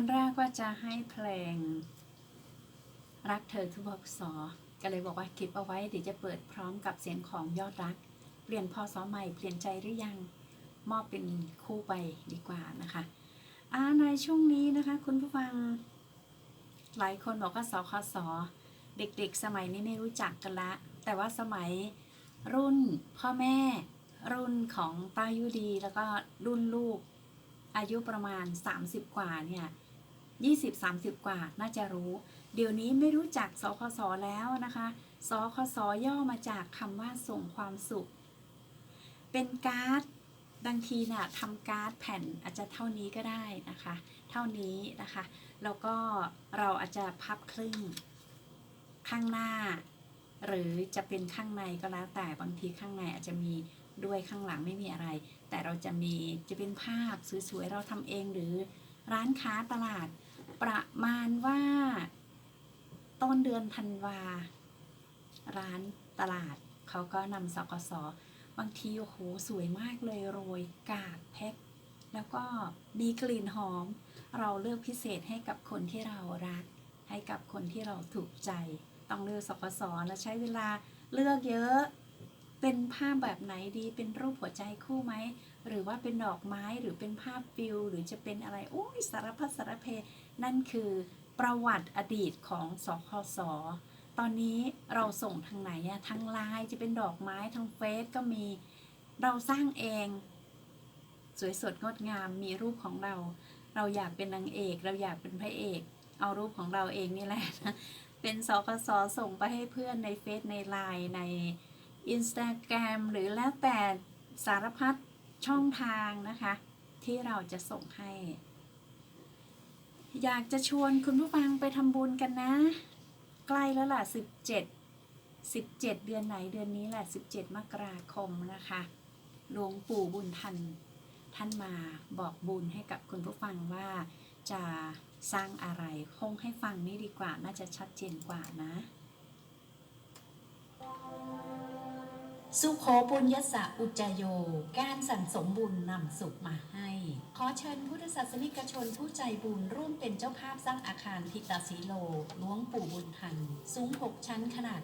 อนแรกว่าจะให้เพลง รักเธอทุกบกสอก็เลยบอกว่าคลิปเอาไว้เดี๋ยวจะเปิดพร้อมกับเสียงของยอดรัก เปลี่ยนพอสอใหม่เปลี่ยนใจหรือยังมอบเป็นคู่ไปดีกว่านะคะอ่าในช่วงนี้นะคะ คุณผู้ฟัง หลายคนบอกว่าสคสเด็กๆ สมัยนี้ไม่รู้จักกันละ แต่ว่าสมัยรุ่นพ่อแม่ รุ่นของป้ายุดี แล้วก็รุ่นลูกอายุประมาณ 30 กว่าเนี่ย 20 30 กว่าน่าจะรู้ เดี๋ยวนี้ไม่รู้จักสคสแล้วนะคะสคสย่อมาจากคำว่าส่งความสุข เป็นการ์ดบางทีน่ะทำการ์ดแผ่นอาจจะเท่านี้ก็ได้นะคะ เท่านี้นะคะ แล้วก็เราอาจจะพับครึ่งข้างหน้า หรือจะเป็นข้างในก็แล้วแต่บางทีข้างในอาจจะมีด้วยข้างหลังไม่มีอะไร แต่เราจะมีจะเป็นภาพสวยๆเราทำเองหรือร้านค้าตลาด ประมาณว่า ต้นเดือนธันวา ร้านตลาด เขาก็นำสกสบางทีโอ้โหสวยมากเลยโรยกาบแพ็คแล้วก็มีกลิ่นหอม เราเลือกพิเศษให้กับคนที่เรารัก ให้กับคนที่เราถูกใจ ต้องเลือกสกสและใช้เวลาเลือกเยอะเป็นภาพแบบไหนดี เป็นรูปหัวใจคู่ไหม หรือว่าเป็นดอกไม้ หรือเป็นภาพฟิลหรือจะเป็นอะไร โอ้ยสารพัดสารเพ นั่นคือประวัติอดีตของสคสตอนนี้เราส่งทางไหนอะทางไลน์จะเป็นดอกไม้ทางเฟซก็มีเราสร้างเอง สวยสดงดงามมีรูปของเรา เราอยากเป็นนางเอก เราอยากเป็นพระเอก เอารูปของเราเองนี่แหละนะเป็นสกสส่งไปให้เพื่อนในเฟซในไลน์ใน Instagram หรือแล้วแต่สารพัดช่องทางนะคะ ที่เราจะส่งให้ อยากจะชวนคุณผู้ฟังไปทำบุญกันนะ ใกล้แล้วล่ะ 17 17 เดือนไหนเดือนนี้แหละ 17 มกราคมนะคะหลวงปู่บุญทัน ท่านมาบอกบุญให้กับคุณผู้ฟังว่าจะสร้างอะไรคงให้ฟังนี่ดีกว่าน่าจะชัดเจนกว่านะ สุโขปุญญสะอุจโย การสั่งสมบุญนำสุขมาให้ ขอเชิญพุทธศาสนิกชนผู้ใจบุญร่วมเป็นเจ้าภาพสร้างอาคารทิตาสีโลหลวงปู่บุญทัน สูง 6 ชั้นขนาด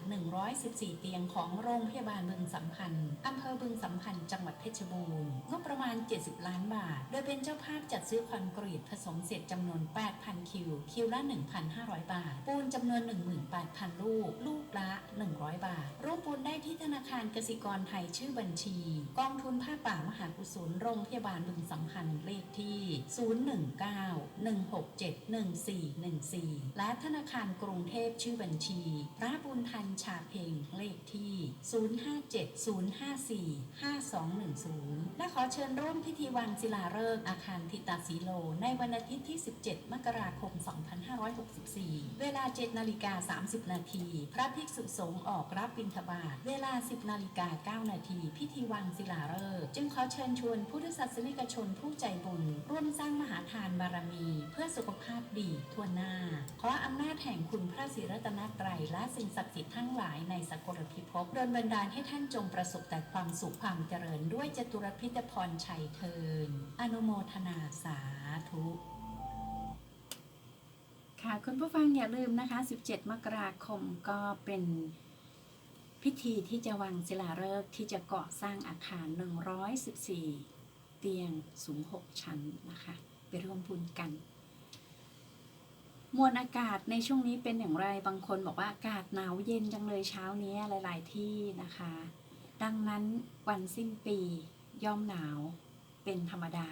114 เตียงของโรงพยาบาลบึงสัมพันธ์อำเภอบึงสัมพันธ์จังหวัดเพชรบูรณ์งบประมาณ 70 ล้านบาท โดยเป็นเจ้าภาพจัดซื้อคอนกรีตผสมเสร็จจำนวน 8,000 คิว คิวละ 1,500 บาท ปูนจำนวน 18,000 ลูก ลูกละ 100 บาท ร่วมปูนได้ที่ธนาคารกสิกรไทยชื่อบัญชี กองทุนผ้าป่ามหากุศลโรงพยาบาลบึงสัมพันธ์เลขที่ 019-167-1414 และธนาคารกรุงเทพชื่อบัญชี พระบุญทันชาเพงเลขที่ 057-054-5210 และขอเชิญร่วมพิธีวางศิลาฤกษ์อาคารทิตาสีโล ในวันอาทิตย์ที่ 17 มกราคม 2564 เวลา 7 นาฬิกา 30 นาที พระภิกษุสงฆ์ออกรับบิณฑบาต เวลา 10 นาฬิกา9นาทีพิธีวางศิลาฤกษ์จึงขอเชิญชวนพุทธศาสนิกชนผู้ใจบุญ ร่วมสร้างมหาทานบารมี เพื่อสุขภาพดีทั่วหน้า ขออำนาจแห่งคุณพระศรีรัตนตรัยและสิ่งศักดิ์สิทธิ์ทั้งหลายในสกลพิภพดลบันดาลให้ท่านจงประสบแต่ความสุขความเจริญด้วยจตุรพิธพรชัยเทินอนุโมทนาสาธุค่ะคุณผู้ฟังอย่าลืมนะคะ 17 มกราคมก็เป็น พิธีที่จะวางศิลาฤกษ์ที่จะก่อสร้างอาคาร 114 เตียงสูง 6 ชั้นนะคะ ไปร่วมบุญกัน มวลอากาศในช่วงนี้เป็นอย่างไรบางคนบอกว่าอากาศหนาวเย็นจังเลยเช้านี้หลาย ๆ ที่นะคะ ดังนั้นวันสิ้นปีย่อมหนาวเป็นธรรมดา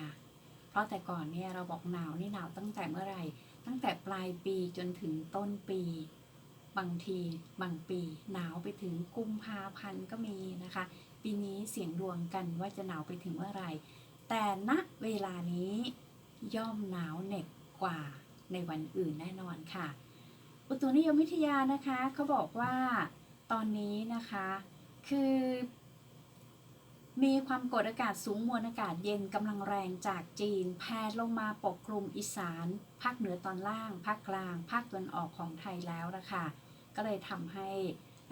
เพราะแต่ก่อนเนี่ยเราบอกหนาวนี่หนาวตั้งแต่เมื่อไหร่ ตั้งแต่ปลายปีจนถึงต้นปี บางทีบางปีหนาวไปถึงกุมภาพันธ์ก็มีนะคะ ปีนี้เสียงดวงกันว่าจะหนาวไปถึงเมื่อไรแต่ณเวลานี้ย่อมหนาวเหน็บกว่าในวันอื่นแน่นอนค่ะ อุตุนิยมวิทยานะคะเขาบอกว่าตอนนี้นะคะ คือ มีความกดอากาศสูงมวลอากาศเย็นกำลังแรงจากจีน แผ่ลงมาปกคลุมอีสาน ภาคเหนือตอนล่าง ภาคกลาง ภาคตะวันออกของไทยแล้วนะคะ ก็เลยทำให้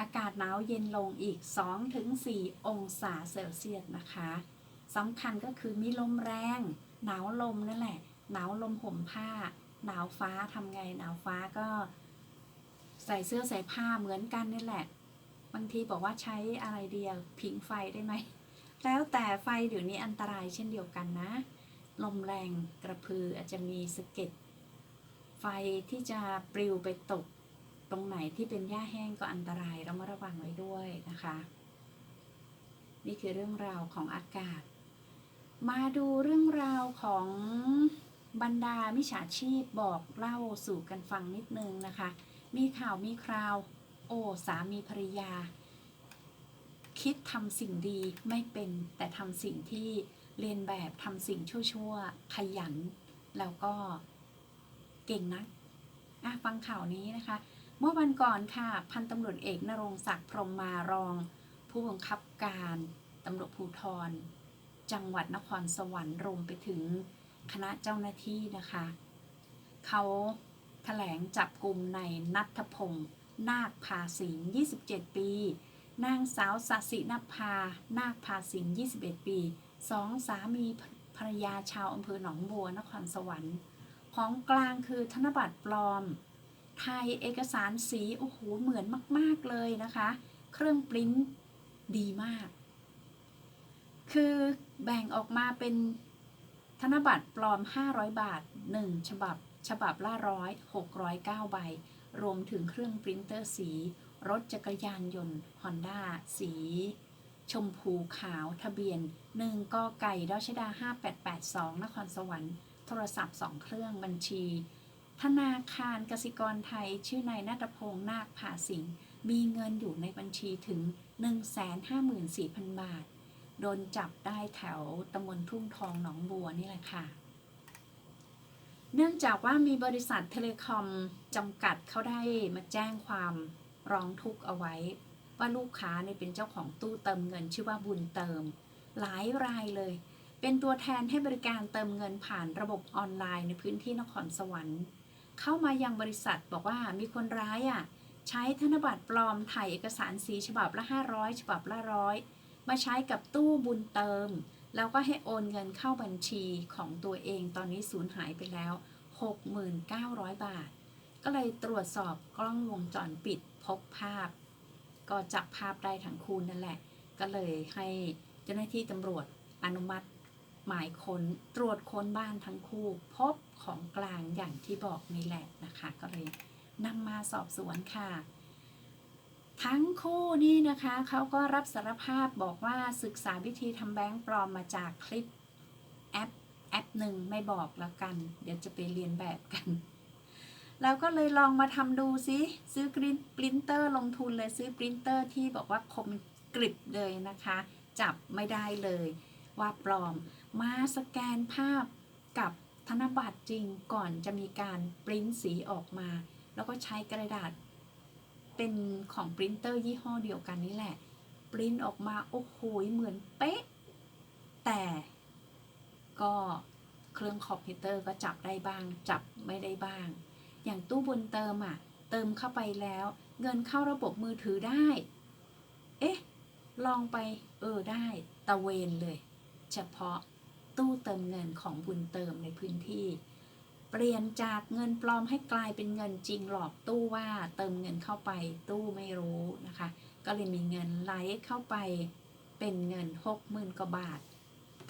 อากาศหนาวเย็นลงอีก 2-4 องศาเซลเซียสนะคะสำคัญก็คือมีลมแรง หนาวลมนั่นแหละ หนาวลมห่มผ้า หนาวฟ้าทำไง หนาวฟ้าก็ ใส่เสื้อใส่ผ้าเหมือนกันนี่แหละ บางทีบอกว่าใช้อะไรเดียว ผิงไฟได้ไหม แล้วแต่ไฟเดี๋ยวนี้อันตรายเช่นเดียวกันนะ ลมแรงกระพืออาจจะมีสะเก็ดไฟที่จะปลิวไปตกตรงไหนที่เป็นหญ้าแห้งก็อันตรายเรามาระวังไว้ด้วยนะคะ นี่คือเรื่องราวของอากาศ มาดูเรื่องราวของบรรดามิจฉาชีพบอกเล่าสู่กันฟังนิดนึงนะคะ มีข่าวมีคราว โอ้สามีภรรยา คิดทำสิ่งดีไม่เป็นแต่ทำสิ่งที่เรียนแบบทำสิ่งชั่วๆ ขยัน แล้วก็เก่งนักอะฟังข่าวนี้นะคะ เมื่อวันก่อนค่ะ พันตำรวจเอกนรงศักดิ์พรมมารอง ผู้บังคับการตำรวจภูธรจังหวัดนครสวรรค์รวมไปถึงคณะเจ้าหน้าที่นะคะ เขาแถลงจับกลุ่มในนัทพงศ์นาคพาสิงห์27 ปี นางสาวสสินภา นาคพาสิงห์21 ปีสองสามีภรรยาชาวอำเภอหนองบัวนครสวรรค์ ของกลางคือธนบัตรปลอม ไทยเอกสารสี โอ้โห เหมือนมาก ๆ เลยนะคะ เครื่องปริ้นดีมาก คือแบ่งออกมาเป็นธนบัตรปลอม 500 บาท 1 ฉบับ ฉบับละร้อย609 ใบ รวมถึงเครื่องปรินเตอร์สี รถจักรยานยนต์ Honda สี ชมพูขาวทะเบียน 1กไก่ดชดา 5882 นครสวรรค์ โทรศัพท์ 2 เครื่องบัญชี ธนาคารกสิกรไทย ชื่อนายนัทพงศ์นาคผาสิงมีเงินอยู่ในบัญชีถึง 154,000 บาท โดนจับได้แถวตำบลทุ่งทองหนองบัวนี่แหละค่ะเนื่องจากว่ามีบริษัทเทเลคอมจำกัดเขาได้มาแจ้งความ ร้องทุกข์เอาไว้ ว่าลูกค้าเนี่ยเป็นเจ้าของตู้เติมเงินชื่อว่าบุญเติม หลายรายเลย เป็นตัวแทนให้บริการเติมเงินผ่านระบบออนไลน์ในพื้นที่นครสวรรค์ เข้ามายังบริษัทบอกว่ามีคนร้ายอะใช้ธนบัตรปลอมถ่ายเอกสารสีฉบับละ 500 ฉบับละร้อยมาใช้กับตู้บุญเติม แล้วก็ให้โอนเงินเข้าบัญชีของตัวเองตอนนี้สูญหายไปแล้ว 6,900บาท ก็เลยตรวจสอบกล้องวงจรปิด บภาพ ก็จับภาพได้ทั้งคู่นั่นแหละ ก็เลยให้เจ้าหน้าที่ตำรวจอนุมัติหมายค้นตรวจค้นบ้านทั้งคู่ พบของกลางอย่างที่บอกนี่แหละนะคะ ก็เลยนำมาสอบสวนค่ะ ทั้งคู่นี่นะคะเขาก็รับสารภาพบอกว่าศึกษาวิธีทำแบงค์ปลอมมาจากคลิปแอปแอปหนึ่งไม่บอกแล้วกัน เดี๋ยวจะไปเรียนแบบกัน แล้วก็เลยลองมาทำดูซิซื้อกรินปรินเตอร์ลงทุนเลยซื้อปรินเตอร์ที่บอกว่าคมกริบเลยนะคะ จับไม่ได้เลยว่าปลอม มาสแกนภาพกับธนบัตรจริงก่อนจะมีการปริ้นสีออกมา แล้วก็ใช้กระดาษ เป็นของปรินเตอร์ยี่ห้อเดียวกันนี่แหละ ปริ้นออกมาโอ้โหเหมือนเป๊ะ แต่ก็เครื่องคอมพิวเตอร์ก็จับได้บ้าง จับไม่ได้บ้าง อย่างตู้บุญเติมอะ เติมเข้าไปแล้ว เงินเข้าระบบมือถือได้ เอ๊ะ ลองไป เออได้ ตะเวนเลย เฉพาะตู้เติมเงินของบุญเติมในพื้นที่ เปลี่ยนจากเงินปลอมให้กลายเป็นเงินจริงหลอกตู้ว่าเติมเงินเข้าไปตู้ไม่รู้นะคะ ก็เลยมีเงินไหลเข้าไปเป็นเงินหกหมื่นกว่าบาท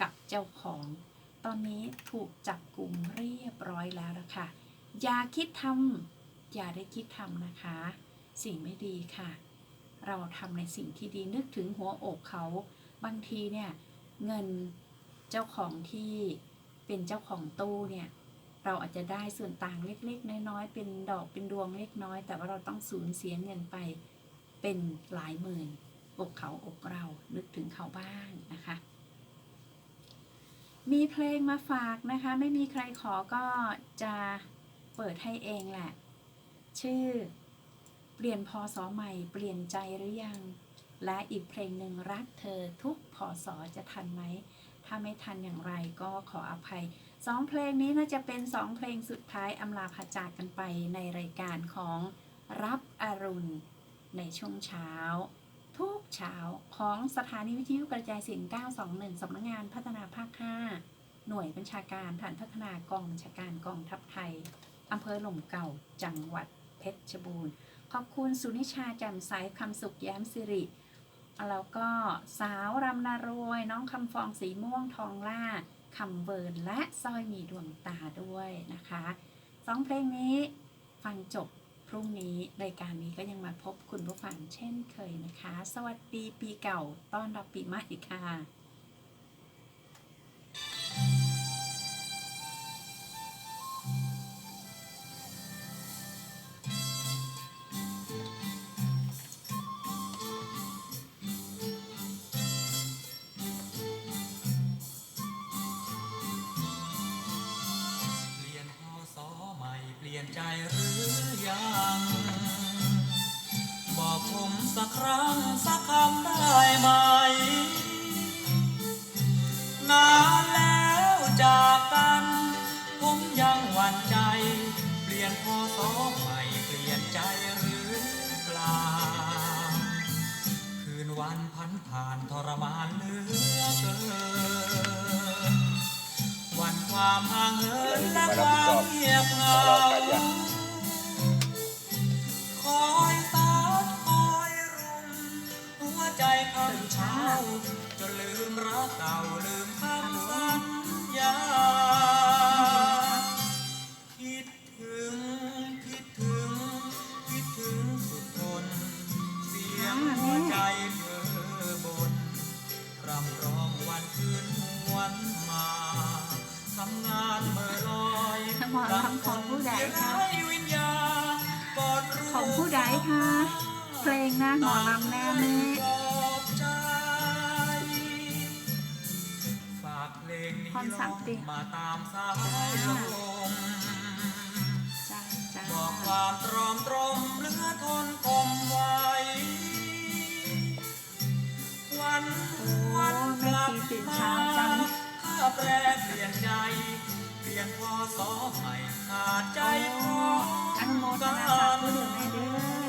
กับเจ้าของ ตอนนี้ถูกจับกลุ่มเรียบร้อยแล้วนะคะ อย่าคิดทำอย่าได้คิดทำนะคะ สิ่งไม่ดีค่ะ เราทำในสิ่งที่ดีนึกถึงหัวอกเขา บางทีเนี่ยเงินเจ้าของที่เป็นเจ้าของตู้เนี่ยเราอาจจะได้ส่วนต่างเล็กๆ น้อยๆ เป็นดอกเป็นดวงเล็กน้อย แต่ว่าเราต้องสูญเสียเงินไปเป็นหลายหมื่นอกเขาอกเรานึกถึงเขาบ้างนะคะ มีเพลงมาฝากนะคะ ไม่มีใครขอก็จะ เปิดให้เองแหละ ชื่อ เปลี่ยนพอสอใหม่ เปลี่ยนใจหรือยัง และอีกเพลงหนึ่งรักเธอทุกพอสอจะทันไหม ถ้าไม่ทันอย่างไรก็ขออภัยสองเพลงนี้น่าจะเป็นสองเพลงสุดท้ายอำลาพาจากกันไปในรายการของรับอรุณ ในช่วงเช้า ทุกเช้าของสถานีวิทยุกระจายเสียง 921 สำนักงานพัฒนาภาค 5 หน่วยบัญชาการฐานพัฒนากองบัญชาการกองทัพไทย อำเภอหล่มเก่า จังหวัดเพชรบูรณ์ ขอบคุณสุนิชาแจ่มใสคำสุขแย้มสิริ แล้วก็สาวรำนารวย น้องคำฟองสีม่วงทองล่าคำเวิร์นและสร้อยมีดวงตาด้วยนะคะสองเพลงนี้ฟังจบพรุ่งนี้รายการนี้ก็ยังมาพบคุณผู้ฟังเช่นเคยนะคะ สวัสดีปีเก่าต้อนรับปีใหม่ค่ะ ผมสักครั้งสักคำได้ไหม นานแล้วจากกัน ผมยังหวั่นใจ เปลี่ยนพศใหม่เปลี่ยนใจหรือเปล่า คืนวันพันผ่านทรมานเหลือเกิน วันความห่างเหินและความเงียบเหงา ใจคำเช้าจนลืมรักเก่าลืมคำสัญญาคิดถึงคิดถึงคิดถึงสุดทนเสียงหัวใจเธอบนรำร้องวันคืนหวนมาทำงานเมื่อลอยหมอลำของผู้ใดคะไร้วิญญาณกอดรูปของผู้ใดคะเพลงนะหมอลำแน่แม่ เพลงนี้พรสังติลงมาตามสายลมจ้าจ้าบอกความตรอมตรมเหลือทนคมไว้ วันวันกลับมาข้าแปรเปลี่ยนใจ เปลี่ยนพอสอใหม่ขาดใจเพราะอนุโมทนาส